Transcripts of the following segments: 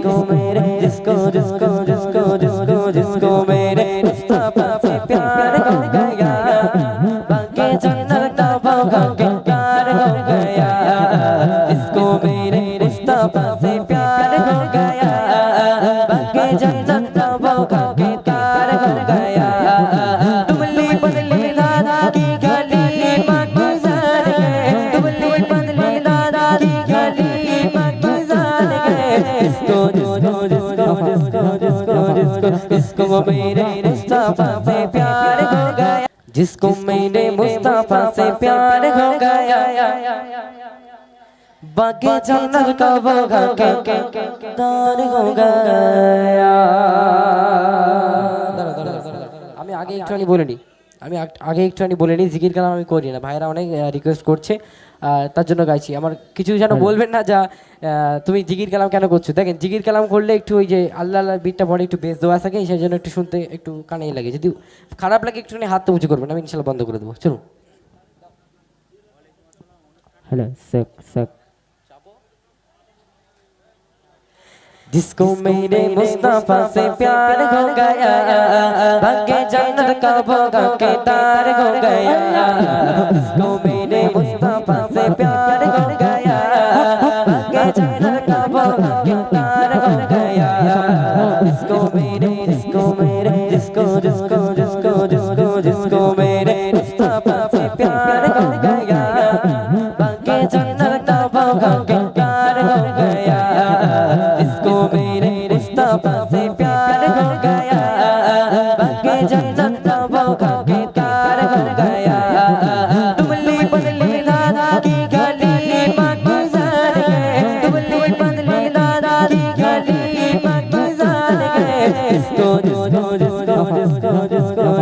जिसको मेरे जिसको जिसको जिसको जिसको जिसको मेरे मुस्तफा से प्यार हो गया बाकी जन्नत का भोगा के प्यार हो गया जिसको मेरे मुस्तफा से प्यार हो गया बाकी जन्नत का भोगा के जिसको मेरे मुस्तफा से प्यार हो गया जिसको मेरे मुस्तफा से प्यार हो गया बाकी जन्नत का भोगा के दार हो गया আমি আগে একটুখানি বলে নিই আমি আগ- একটুখানি বলে নিই জিকির কালাম আমি করি না। ভাইরা অনেক রিকোয়েস্ট করছে তার জন্য গাইছি। আমার কিছু যেন বলবেন না যা তুমি জিকির কালাম কেন করছ? দেখেন জিকির কালাম করলে একটু ওই যে আল্লাহ আল্লাহ বিটটা পরে একটু বেশ দেওয়া থাকে সেই জন্য একটু শুনতে একটু কানে লাগে। যদি খারাপ লাগে একটুখানি হাত তো উঁচু করবেন আমি ইনশাল্লাহ বন্ধ করে দেবো। চলুন। হ্যালো সেক সেক जिसको मेरे मुस्तफ़ा से प्यार हो गया। भाग्य जन्नत का भोगा के तार हो गया। जिसको मेरे मुस्तफ़ा से प्यार हो गया। भाग्य जन्नत का भोगा के तार हो गया। जिसको मेरे जिसको मेरे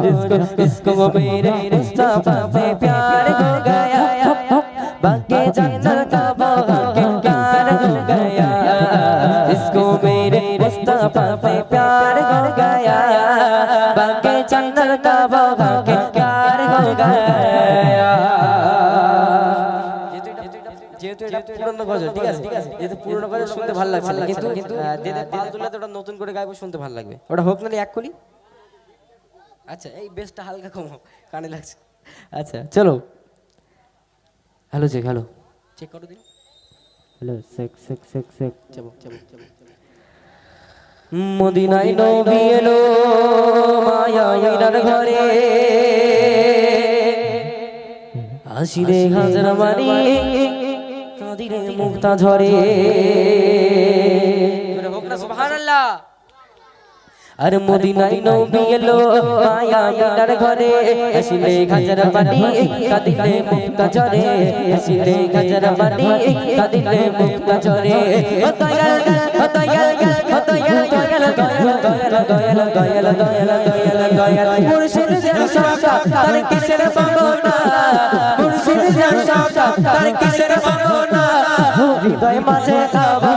जिसको जिसको इसको मेरे मुस्तफा से प्यार हो गया बाकी जन्नत का भोगा के प्यार हो गया इसको मेरे मुस्तफा से प्यार हो गया बाकी जन्नत का भोगा के प्यार हो गया যেহেতু এটা পুরনো গজল ঠিক আছে যেহেতু পুরনো গজল শুনতে ভালো লাগছে না কিন্তু কিন্তু দিনে পাল তুললে ওটা নতুন করে গাইবো শুনতে ভালো লাগবে ওটা হোক না এক করি আচ্ছা এই বেসটা হালকা কমাও কানে লাগছে। আচ্ছা চলো। হ্যালো চেক হ্যালো চেক করো দিন হ্যালো সেক সেক সেক সেক যাব যাব যাব মদিনায় নবী এলো মায়া মিনার ঘরে। আসিরে হাজার মারি কাঁদিরে মুক্তা ঝরে। সুবহানাল্লাহ। আর মদিনায় নবী এলো, মায়া মিনার ঘরে। আসিলে হাজার বাড়ি কাঁদিলে মুক্তা ঝরে। আসিলে হাজার বাড়ি কাঁদিলে মুক্তা ঝরে। ও দয়াল ও দয়াল ও দয়াল দয়াল দয়াল দয়াল দয়াল দয়াল দয়াল। দয়াল মুর্শিদ যেন সাকা তার কিসের পাবনা মুর্শিদ যেন সাকা তার কিসের পাবনা হৃদয় মাঝে কাবা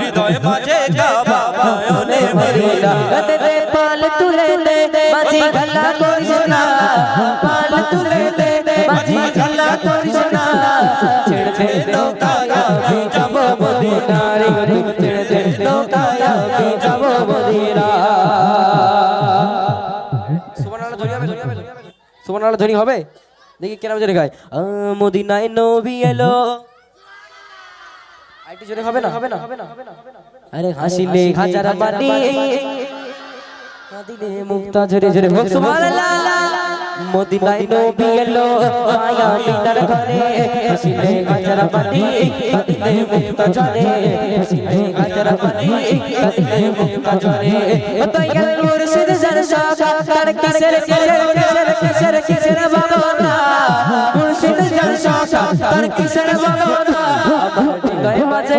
হৃদয় মাঝে কাবা মদিনা দে দে পাল তুলে দে মাঝি গলা করিস না। পাল তুলে দে মাঝি গলা করিস না। ছেড়ে দে নৌকায় আমি যাব মদিনা রে ছেড়ে দে নৌকায় আমি যাব মদিনা সুবহানাল্লাহ ধরি হবে সুবহানাল্লাহ ধরি হবে। দেখি কেরাম জোরে গায়। মদিনায় নবী এলো। আইটি জোরে হবে না হবে না? হবে না? আরে হাসিলে হাজার বাড়ি কাঁদিলে মুক্তা ঝরে ঝরে হোক সুবহানাল্লাহ। মদিনায় নবী এলো মায়া মিনার ঘরে। হাসিলে হাজার বাড়ি কাঁদিলে মুক্তা ঝরে। হাসিলে হাজার বাড়ি কাঁদিলে মুক্তা ঝরে। দয়াল মুর্শিদ জান সাকা তার কিসের কিসের কিসের কিসের বাবা মুর্শিদ জান সাকা তার কিসের বাবা আমার হৃদয় মাঝে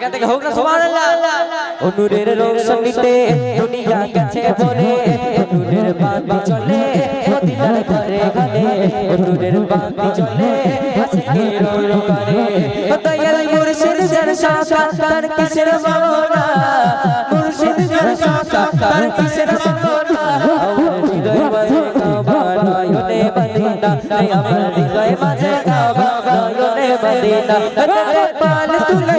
এটা থেকে হোক না, সুবহানাল্লাহ। অনুরের রোশনীতে দুনিয়া গেছে ভরে। অনুরের বাতি জ্বলে মদিনার ঘরে ঘরে। অনুরের বাতি জ্বলে আশেকের অন্তরে দয়াল মুর্শিদ যার শাখা তার কিসের ভাবনা মুর্শিদ যার শাখা তার কিসের ভাবনা আমার হৃদয় মাঝে কাবা নয়নে মদিনা আমার হৃদয় মাঝে কাবা নয়নে মদিনা রে পাল তুলে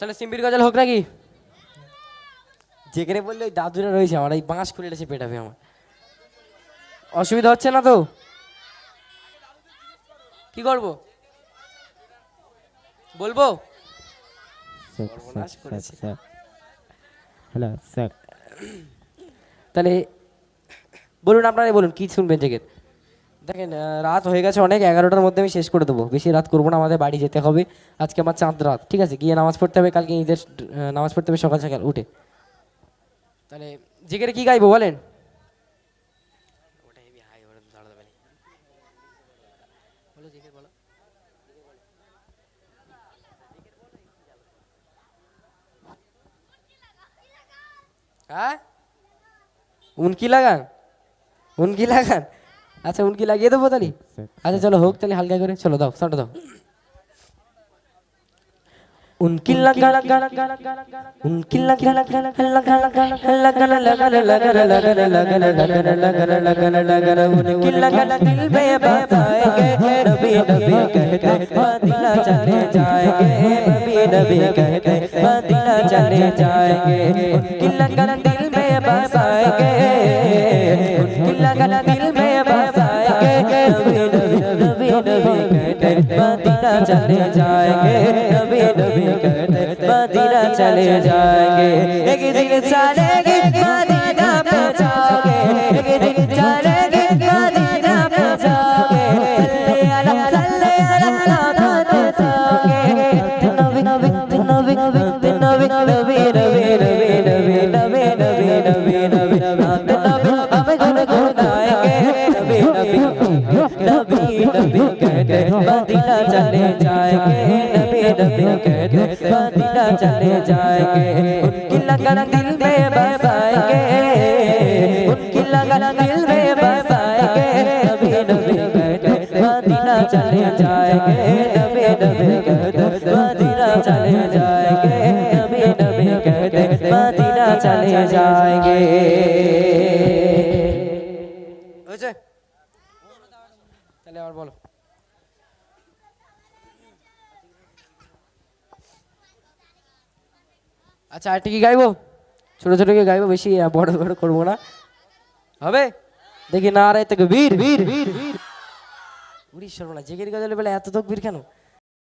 তাহলে সিম্বির গজাল হোক নাকি? যেখানে বললে ওই দাদুরা রয়েছে আমার এই বাঁশ খুলে এসে পেটাবে আমার। অসুবিধা হচ্ছে না তো? কি করব? বলব. Hello, sec. তাহলে বলুন আপনারাই বলুন কি শুনবেন জেগের দেখেন রাত হয়ে গেছে অনেক এগারোটার মধ্যে আমি শেষ করে দেবো। বেশি রাত করব না আমাদের বাড়ি যেতে হবে। আজকে আমার চাঁদ রাত ঠিক আছে? গিয়ে নামাজ পড়তে হবে কালকে ঈদের নামাজ পড়তে হবে সকাল সকাল উঠে। তাহলে জেগের কি গাইবো বলেন? হ্যাঁ? উনকি লাগান? উনকি লাগান? अच्छा उनकी लगी तो पता नहीं अच्छा चलो होक चले हल्का करे चलो दाओ सट उनकी लगा लगा लगा उनकी लगा लगा लगा लगा लगा लगा लगा लगा लगा लगा लगा लगा लगा लगा लगा उनकी लगा दिल बेबस आएँगे नबी नबी कहते मदीना चले जाएँगे नबी नबी कहते मदीना चले जाएँगे उनकी लगा दिल बेबस आएँगे उनकी लगा दिल बेबस चले जाएंगे नबी नबी कहते मदीना चले जाएंगे एक दिन चलेंगे मदीना पे जाओगे एक दिन चलेंगे मदीना पे जाओगे सल्ले अला सल्ले अला नाथ जाओगे नबी नबी नबी नबी नबी नबी नबी नबी नबी नबी नबी नबी नबी नबी मदीना चले जाएंगे नबी नबी कहते मदीना चले जाएंगे उनकी लगन दिल में बसाएंगे उनकी लगन दिल में बसाएंगे नबी नबी कहते मदीना चले जाएंगे আচ্ছা আরেকটা কি গাইবো? ছোট ছোট কি গাইবো? বেশি বড় বড় করব না। হবে? দেখি না রে এত বীর। বীর বীর বীর। উড়িষ্যার না জেগের গজলে বলে এত তকবীর কেন?